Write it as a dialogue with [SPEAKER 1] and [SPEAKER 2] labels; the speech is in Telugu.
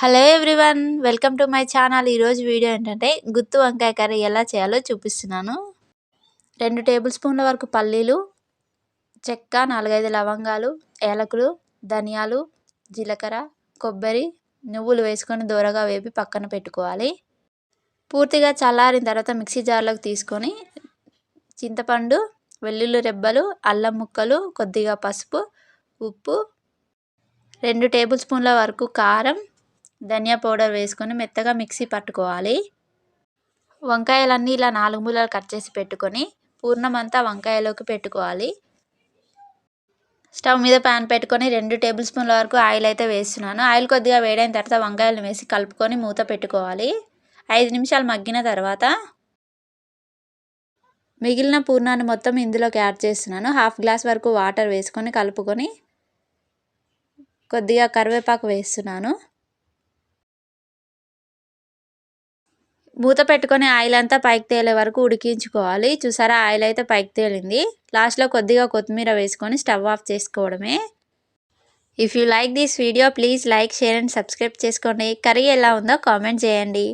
[SPEAKER 1] Hello everyone welcome to my channel ఈరోజు వీడియో ఏంటంటే గుత్తు వంకాయ కర్రీ ఎలా చేయాలో చూపిస్తున్నాను. రెండు టేబుల్ స్పూన్ల వరకు పల్లీలు చెక్క నాలుగైదు లవంగాలు ఏలకులు ధనియాలు జీలకర్ర కొబ్బరి నువ్వులు వేసుకొని దూరగా వేపి పక్కన పెట్టుకోవాలి. పూర్తిగా చల్లారిన తర్వాత మిక్సీ జార్లోకి తీసుకొని చింతపండు వెల్లుల్లి రెబ్బలు అల్లం ముక్కలు కొద్దిగా పసుపు ఉప్పు రెండు టేబుల్ స్పూన్ల వరకు కారం ధనియా పౌడర్ వేసుకొని మెత్తగా మిక్సీ పట్టుకోవాలి. వంకాయలన్నీ ఇలా నాలుగు మూలలు కట్ చేసి పెట్టుకొని పూర్ణం అంతా వంకాయలోకి పెట్టుకోవాలి. స్టవ్ మీద ప్యాన్ పెట్టుకొని రెండు టేబుల్ స్పూన్ల వరకు ఆయిల్ అయితే వేస్తున్నాను. ఆయిల్ కొద్దిగా వేడైన తర్వాత వంకాయలను వేసి కలుపుకొని మూత పెట్టుకోవాలి. ఐదు నిమిషాలు మగ్గిన తర్వాత మిగిలిన పూర్ణాన్ని మొత్తం ఇందులోకి యాడ్ చేస్తున్నాను. హాఫ్ గ్లాస్ వరకు వాటర్ వేసుకొని కలుపుకొని కొద్దిగా కరివేపాకు వేస్తున్నాను. మూత పెట్టుకొని ఆయిల్ అంతా పైకి తేలే వరకు ఉడికించుకోవాలి. చూసారా? ఆయిల్ అయితే పైకి తేలింది. లాస్ట్లో కొద్దిగా కొత్తిమీర వేసుకొని స్టవ్ ఆఫ్ చేసుకోవడమే. If you like this video please like share and subscribe చేసుకోండి. కర్రీ ఎలా ఉందో కామెంట్ చేయండి.